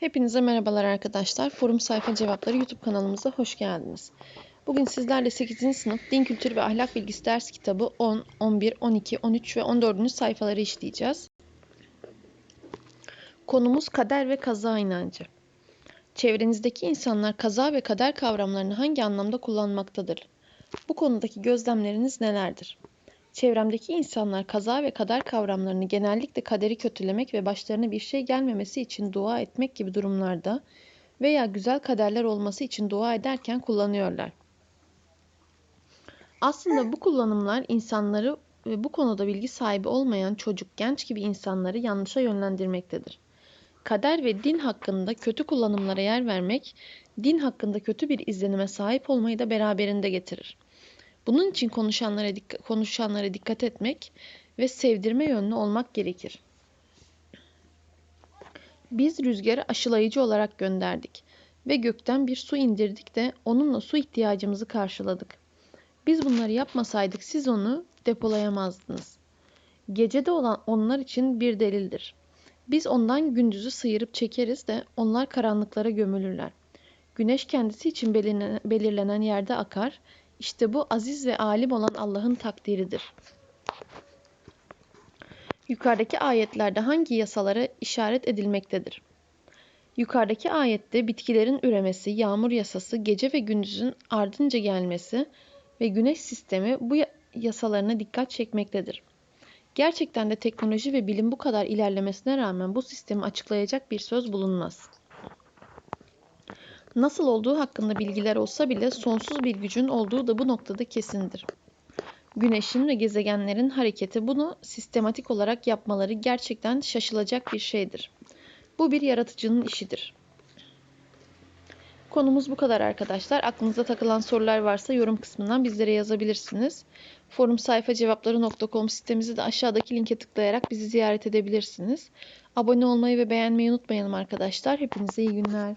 Hepinize merhabalar arkadaşlar. Forum Sayfa Cevapları YouTube kanalımıza hoş geldiniz. Bugün sizlerle 8. sınıf Din Kültürü ve Ahlak Bilgisi ders kitabı 10, 11, 12, 13 ve 14. sayfaları işleyeceğiz. Konumuz kader ve kaza inancı. Çevrenizdeki insanlar kaza ve kader kavramlarını hangi anlamda kullanmaktadır? Bu konudaki gözlemleriniz nelerdir? Çevremdeki insanlar kaza ve kader kavramlarını genellikle kaderi kötülemek ve başlarına bir şey gelmemesi için dua etmek gibi durumlarda veya güzel kaderler olması için dua ederken kullanıyorlar. Aslında bu kullanımlar insanları ve bu konuda bilgi sahibi olmayan çocuk, genç gibi insanları yanlışa yönlendirmektedir. Kader ve din hakkında kötü kullanımlara yer vermek, din hakkında kötü bir izlenime sahip olmayı da beraberinde getirir. Bunun için konuşanlara, dikkat, konuşanlara dikkat etmek ve sevdirme yönlü olmak gerekir. Biz rüzgarı aşılayıcı olarak gönderdik ve gökten bir su indirdik de onunla su ihtiyacımızı karşıladık. Biz bunları yapmasaydık siz onu depolayamazdınız. Gecede olan onlar için bir delildir. Biz ondan gündüzü sıyırıp çekeriz de onlar karanlıklara gömülürler. Güneş kendisi için belirlenen yerde akar işte bu aziz ve alim olan Allah'ın takdiridir. Yukarıdaki ayetlerde hangi yasalara işaret edilmektedir? Yukarıdaki ayette bitkilerin üremesi, yağmur yasası, gece ve gündüzün ardınca gelmesi ve güneş sistemi bu yasalarına dikkat çekmektedir. Gerçekten de teknoloji ve bilim bu kadar ilerlemesine rağmen bu sistemi açıklayacak bir söz bulunmaz. Nasıl olduğu hakkında bilgiler olsa bile sonsuz bir gücün olduğu da bu noktada kesindir. Güneşin ve gezegenlerin hareketi bunu sistematik olarak yapmaları gerçekten şaşılacak bir şeydir. Bu bir yaratıcının işidir. Konumuz bu kadar arkadaşlar. Aklınıza takılan sorular varsa yorum kısmından bizlere yazabilirsiniz. Forum sayfa cevapları.com sitemizi de aşağıdaki linke tıklayarak bizi ziyaret edebilirsiniz. Abone olmayı ve beğenmeyi unutmayalım arkadaşlar. Hepinize iyi günler.